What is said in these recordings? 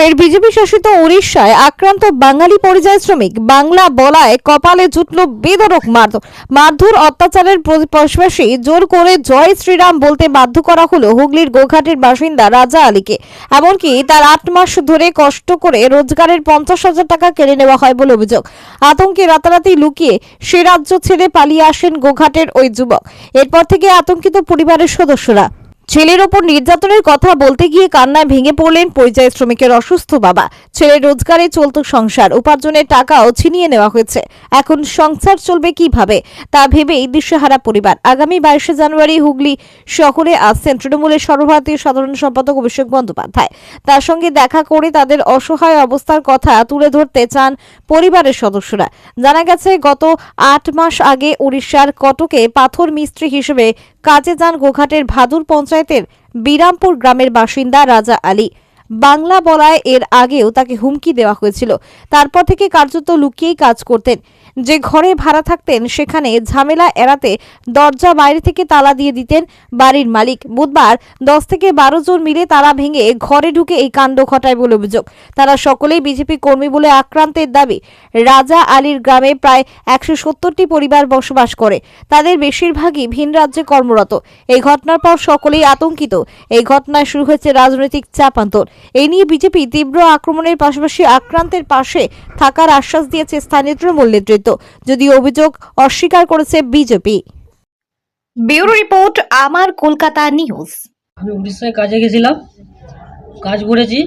ফের বিজেপি শাসিত উড়িষ্যায় আক্রান্ত বাঙালি পরিযায়ী শ্রমিক বাংলা বলায় কপালে জুটল বেদরক মারধর। মারধর অত্যাচারের পাশাপাশি জোর করে জয় শ্রীরাম বলতে বাধ্য করা হলো হুগলির গোঘাটের বাসিন্দা রাজা আলীকে। এমনকি তার আট মাস ধরে কষ্ট করে রোজগারের পঞ্চাশ হাজার টাকা কেড়ে নেওয়া হয় বলে অভিযোগ। আতঙ্কে রাতারাতি লুকিয়ে সে রাজ্য ছেড়ে পালিয়ে আসেন গোঘাটের ওই যুবক। এরপর থেকে আতঙ্কিত পরিবারের সদস্যরা। ছেলের ওপর নির্যাতনের কথা বলতে গিয়ে কান্নায় ভেঙে পড়লেন পরিযায়ী শ্রমিকের অসুস্থ বাবা। ছেলের রোজগারে চলত সংসার, উপার্জনের টাকাও ছিনিয়ে নেওয়া হয়েছে। এখন সংসার চলবে কীভাবে, তা ভেবেই দিশেহারা পরিবার। আগামী বাইশে জানুয়ারি হুগলি শহরে আসছেন তৃণমূলের সর্বভারতীয় সাধারণ সম্পাদক অভিষেক বন্দ্যোপাধ্যায়। তার সঙ্গে দেখা করে তাদের অসহায় অবস্থার কথা তুলে ধরতে চান পরিবারের সদস্যরা। জানা গেছে, গত আট মাস আগে উড়িষ্যার কটকে পাথর মিস্ত্রি হিসেবে কাজে যান গোঘাটের ভাদুর পঞ্চায়েতের বিরামপুর গ্রামের বাসিন্দা রাজা আলী। বাংলা বলায় এর আগেও তাকে হুমকি দেওয়া হয়েছিল। তারপর থেকে কার্যত লুকিয়েই কাজ করতেন। যে ঘরে ভাড়া থাকতেন, সেখানে ঝামেলা এড়াতে দরজা বাইরে থেকে তালা দিয়ে দিতেন বাড়ির মালিক। বুধবার দশ থেকে বারো জন মিলে তালা ভেঙে ঘরে ঢুকে এই কাণ্ড ঘটায় বলে অভিযোগ। তারা সকলেই বিজেপি কর্মী বলে আক্রান্তের দাবি। রাজা আলীর গ্রামে প্রায় একশো পরিবার বসবাস করে। তাদের বেশিরভাগই ভিন রাজ্যে কর্মরত। এই ঘটনার পর সকলেই আতঙ্কিত। এই ঘটনায় শুরু হয়েছে রাজনৈতিক চাপান্তর। এই নিয়ে বিজেপি তীব্র আক্রমণের পাশাপাশি আক্রান্তের পাশে থাকার আশ্বাস দিয়েছে স্থানীয় তৃণমূল নেতৃত্ব। যদিও অভিযোগ অস্বীকার করেছে বিজেপি। ব্যুরো রিপোর্ট আমার কলকাতা নিউজ। আমি উড়িষ্যায় কাজে গেছিলাম কাজ করেছি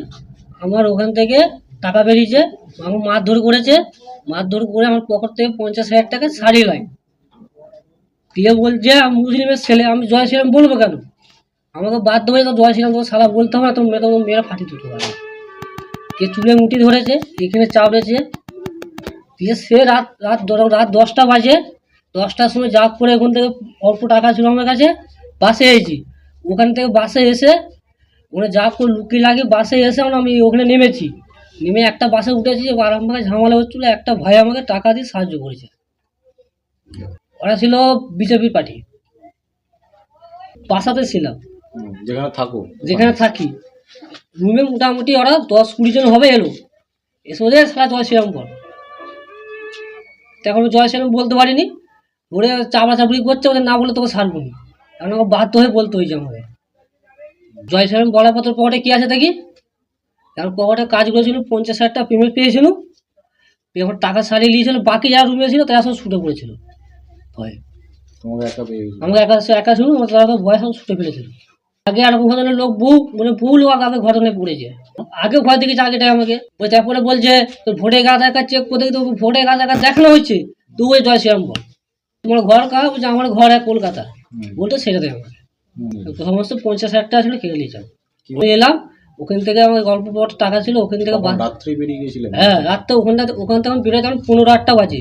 আমার ওখান থেকে টাকা বেরিয়েছে আমার মারধর করেছে মারধর করে আমার পকেট থেকে পঞ্চাশ হাজার টাকা শাড়ি লাই দিয়ে বলছে আমি মুসলিমের ছেলে আমি জয় শ্রীরাম বলব কেন? আমাকে বাধ্য হয়ে তো জয় শ্রীরাম তোমার সারা বলতে হবে না তো মেয়ে তো মেয়েরা ফাটি তুলতে পারে কে চুলে মুটি ধরেছে এখানে চাপড়েছে দিয়ে সে রাত রাত দ- রাত দশটা বাজে। দশটার সময় যা করে ওখান থেকে অল্প টাকা ছিল আমার কাছে বাসে এসেছি। ওখান থেকে বাসে এসে ওখানে যা করে লুকিয়ে লাগে বাসে এসে আমি ওখানে নেমেছি। নেমে একটা বাসে উঠেছি এবার আমাকে ঝামেলা হচ্ছিল একটা ভাই আমাকে টাকা দিয়ে সাহায্য করেছে। ওরা ছিল বিজেপি পার্টি। বাসাতে ছিলাম। যেখানে থাকো। যেখানে থাকি। রুমে মোটামুটি ওরা দশ কুড়ি জন হবে এলো। এসে ওদের সারা দশ শ্রীরাম বল তো এখন জয় শ্রীরাম বলতে পারিনি। ওরে চাপড়া চাপড়ি করছে ওদের না বলে তোকে ছাড়বো না। এখন আমাকে বাধ্য হয়ে বলতে হয়েছে আমাকে। জয় শ্রীরাম বলার পর পকেটে কী আছে দেখি? এখন পকেটে কাজ করেছিল পঞ্চাশ হাজার টাকা পেমেন্ট পেয়েছিল এখন টাকা সারিয়ে নিয়েছিল বাকি যারা রুমে ছিল তারা সব ছুটে পড়েছিল। ভয় একা আমাকে একা একা শুরু তারা তো ভয় সব ছুটে ফেলেছিল। আগে আর ঘটনার লোক বউ মানে বহু লোক আগে ঘটনায় পড়েছে। আগে ভয় দেখেছে আগেটাই আমাকে। ওই তারপরে বলছে তোর ভোটে গাছ একা চেক করে দেখি তো ভোটে গাছ একা দেখানো হচ্ছে তুই ওই জয় শ্রীরাম বল। তোমার ঘর কাহা বলছে আমার ঘর এক কলকাতা। বলতে সেটা দেয় আমাকে। সমস্ত পঞ্চাশ হাজার টাকা ছিল কেটে নিয়েছিলাম কি- আমি এলাম ওখান থেকে আমার গল্প পট টাকা ছিল ওখান থেকে তখন রাত্রে বেরিয়ে গেছিলেন হ্যাঁ রাতটা ওখানটা ওখান থেকে আমি বেরোতে আমি পনেরো আটটা বাজে।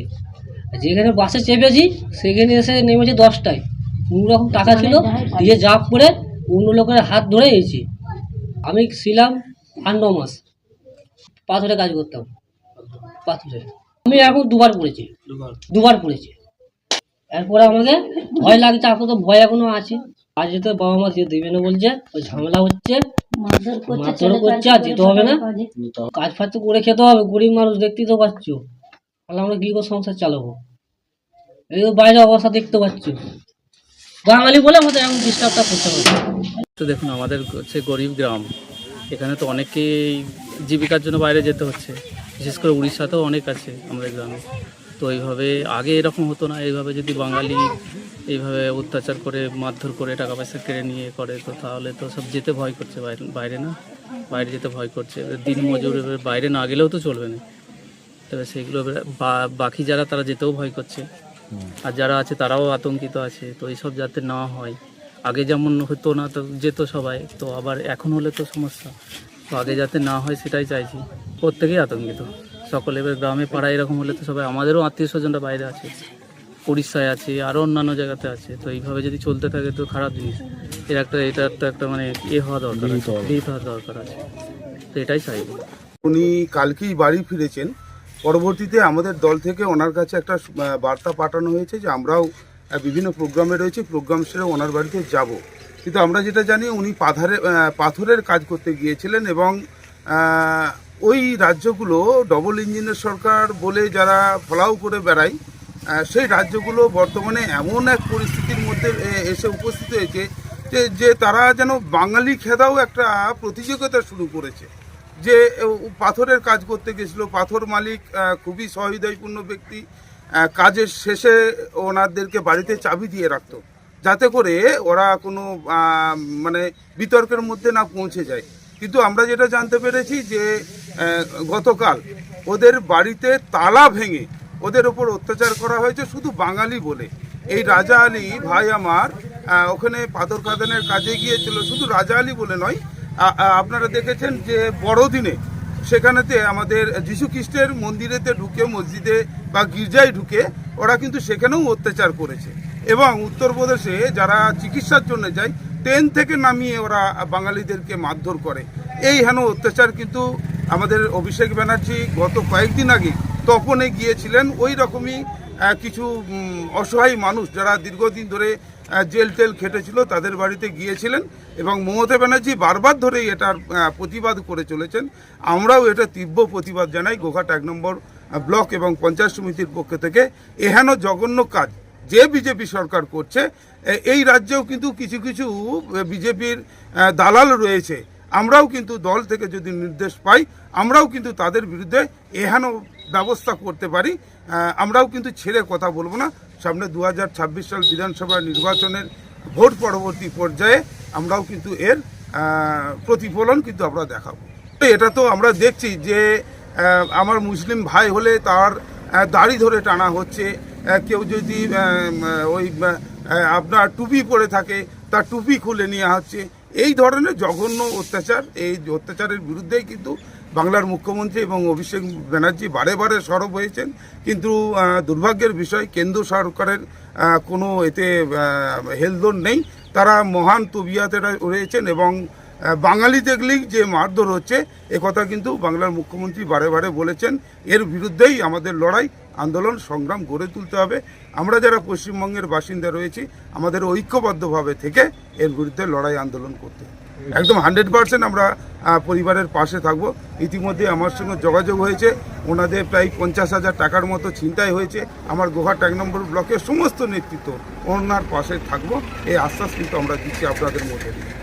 যেখানে বাসে চেপেছি সেখানে এসে নেমেছি দশটায়। কোনো রকম টাকা ছিল দিয়ে জাপ করে অন্য লোকের হাত ধরে এসেছি। আমি ছিলাম ন মাস। পাথরে কাজ করতাম। পাথরে। আমি এখন দুবার পড়েছি। দুবার। পড়েছি। এরপরে আমাকে ভয় লাগছে এখন তো ভয় এখনও আছে। আজ যেতে বাবা মা যেতে দেবে না বলছে ওই ঝামেলা হচ্ছে। মারধর করছে আর যেতে হবে না। কাজ। ফাজ তো করে খেতে হবে গরিব মানুষ দেখতেই তো পাচ্ছ। তাহলে আমরা কি করে সংসার চালাবো? এই তো বাইরে অবস্থা দেখতে পাচ্ছ। বাঙালি বলে আমাদের এমন ডিস্টার্বটা করতে হবে তো দেখুন, আমাদের হচ্ছে গরিব গ্রাম, এখানে তো অনেকেই জীবিকার জন্য বাইরে যেতে হচ্ছে। বিশেষ করে উড়িষ্যাতেও অনেক আছে আমাদের গ্রামে। তো এইভাবে আগে এরকম হতো না, এইভাবে যদি বাঙালি এইভাবে অত্যাচার করে, মারধর করে টাকা পয়সা কেড়ে নিয়ে করে, তো তাহলে তো সব যেতে ভয় করছে বাইরে বাইরে না? বাইরে যেতে ভয় করছে। দিন মজুর বাইরে না গেলেও তো চলবে না। তবে সেইগুলো বাকি যারা, তারা যেতেও ভয় করছে। আর যারা আছে তারাও আতঙ্কিত আছে তো এইসব যাতে না হয়। আগে যেমন হতো না তো যেত সবাই তো আবার এখন হলে তো সমস্যা। তো আগে যাতে না হয় সেটাই চাইছি। প্রত্যেকেই আতঙ্কিত। সকলে এবার গ্রামে পাড়ায় এরকম হলে তো সবাই আমাদেরও আত্মীয় স্বজনরা বাইরে আছে। উড়িষ্যায় আছে আরও অন্যান্য জায়গাতে আছে। তো এইভাবে যদি চলতে থাকে তো খারাপ জিনিস। এর একটা এটা তো একটা মানে এ হওয়া দরকার বিহিত হওয়া দরকার আছে। তো এটাই চাইব। উনি কালকেই বাড়ি ফিরেছেন। পরবর্তীতে আমাদের দল থেকে ওনার কাছে একটা বার্তা পাঠানো হয়েছে যে আমরাও বিভিন্ন প্রোগ্রামে রয়েছে, প্রোগ্রাম সেরে ওনার বাড়িতে যাব। কিন্তু আমরা যেটা জানি, উনি পাথারে পাথরের কাজ করতে গিয়েছিলেন এবং ওই রাজ্যগুলো ডবল ইঞ্জিনের সরকার বলে যারা ফলাও করে বেড়ায় সেই রাজ্যগুলো বর্তমানে এমন এক পরিস্থিতির মধ্যে এসে উপস্থিত হয়েছে যে যে তারা যেন বাঙালি খেদাও একটা প্রতিযোগিতা শুরু করেছে। যে পাথরের কাজ করতে গেছিল। পাথর মালিক খুবই সহৃদয়পূর্ণ ব্যক্তি। কাজের শেষে ওনাদেরকে বাড়িতে চাবি দিয়ে রাখতো। যাতে করে ওরা কোনো মানে বিতর্কের মধ্যে না পৌঁছে যায়। কিন্তু আমরা যেটা জানতে পেরেছি যে গতকাল ওদের বাড়িতে তালা ভেঙে ওদের ওপর অত্যাচার করা হয়েছে শুধু বাঙালি বলে। এই রাজা আলী ভাই আমার ওখানে পাথর খাদানের কাজে গিয়েছিল। শুধু রাজা আলী বলে নয় আপনারা দেখেছেন যে বড়দিনে সেখানেতে আমাদের যীশু খ্রিস্টের মন্দিরেতে ঢুকে, মসজিদে বা গির্জায় ঢুকে ওরা কিন্তু সেখানেও অত্যাচার করেছে। এবং উত্তরপ্রদেশে যারা চিকিৎসার জন্য যায়, ট্রেন থেকে নামিয়ে ওরা বাঙালিদেরকে মারধর করে। এই হেন অত্যাচার কিন্তু আমাদের অভিষেক ব্যানার্জি গত কয়েকদিন আগে তপনে গিয়েছিলেন। ওই রকমই কিছু অসহায় মানুষ যারা দীর্ঘদিন ধরে জেল টেল খেটেছিল, তাদের বাড়িতে গিয়েছিলেন এবং মমতা ব্যানার্জি বারবার ধরেই এটার প্রতিবাদ করে চলেছেন। আমরাও এটা তীব্র প্রতিবাদ জানাই গোঘাট এক নম্বর ব্লক এবং পঞ্চায়েত সমিতির পক্ষ থেকে। এহেন জঘন্য কাজ যে বিজেপি সরকার করছে এই রাজ্যেও কিন্তু কিছু কিছু বিজেপির দালাল রয়েছে। আমরাও কিন্তু দল থেকে যদি নির্দেশ পাই, আমরাও কিন্তু তাদের বিরুদ্ধে এহেন ব্যবস্থা করতে পারি। আমরাও কিন্তু ছেড়ে কথা বলব না। সামনে দু হাজার ছাব্বিশ সাল বিধানসভা নির্বাচনের ভোট পরবর্তী পর্যায়ে আমরাও কিন্তু এর প্রতিফলন কিন্তু আমরা দেখাবো। এটা তো আমরা দেখছি যে আমার মুসলিম ভাই হলে তার দাড়ি ধরে টানা হচ্ছে। কেউ যদি ওই আপনার টুপি পরে থাকে, তার টুপি খুলে নেওয়া হচ্ছে এই ধরনের জঘন্য অত্যাচার, এই অত্যাচারের বিরুদ্ধেই কিন্তু বাংলার মুখ্যমন্ত্রী এবং অভিষেক ব্যানার্জি বারে বারে সরব হয়েছেন। কিন্তু দুর্ভাগ্যের বিষয়, কেন্দ্র সরকারের কোনো এতে হেলদোল নেই। তারা মহান তবিয়াতে রয়েছেন এবং বাঙালি দেখলেই যে মারধর হচ্ছে কথা কিন্তু বাংলার মুখ্যমন্ত্রী বারে বারে বলেছেন। এর বিরুদ্ধেই আমাদের লড়াই, আন্দোলন, সংগ্রাম গড়ে তুলতে হবে। আমরা যারা পশ্চিমবঙ্গের বাসিন্দা রয়েছি, আমাদের ঐক্যবদ্ধভাবে থেকে এর বিরুদ্ধে লড়াই, আন্দোলন করতে হবে। একদম হান্ড্রেড পার্সেন্ট আমরা পরিবারের পাশে থাকব। ইতিমধ্যে আমার সঙ্গে যোগাযোগ হয়েছে, ওনাদের প্রায় পঞ্চাশ হাজার টাকার মতো ছিনতাই হয়েছে। আমার গোহাট এক নম্বর ব্লকের সমস্ত নেতৃত্ব ওনার পাশে থাকব। এই আশ্বাস কিন্তু আমরা দিচ্ছি আপনাদের মধ্যে। দিয়ে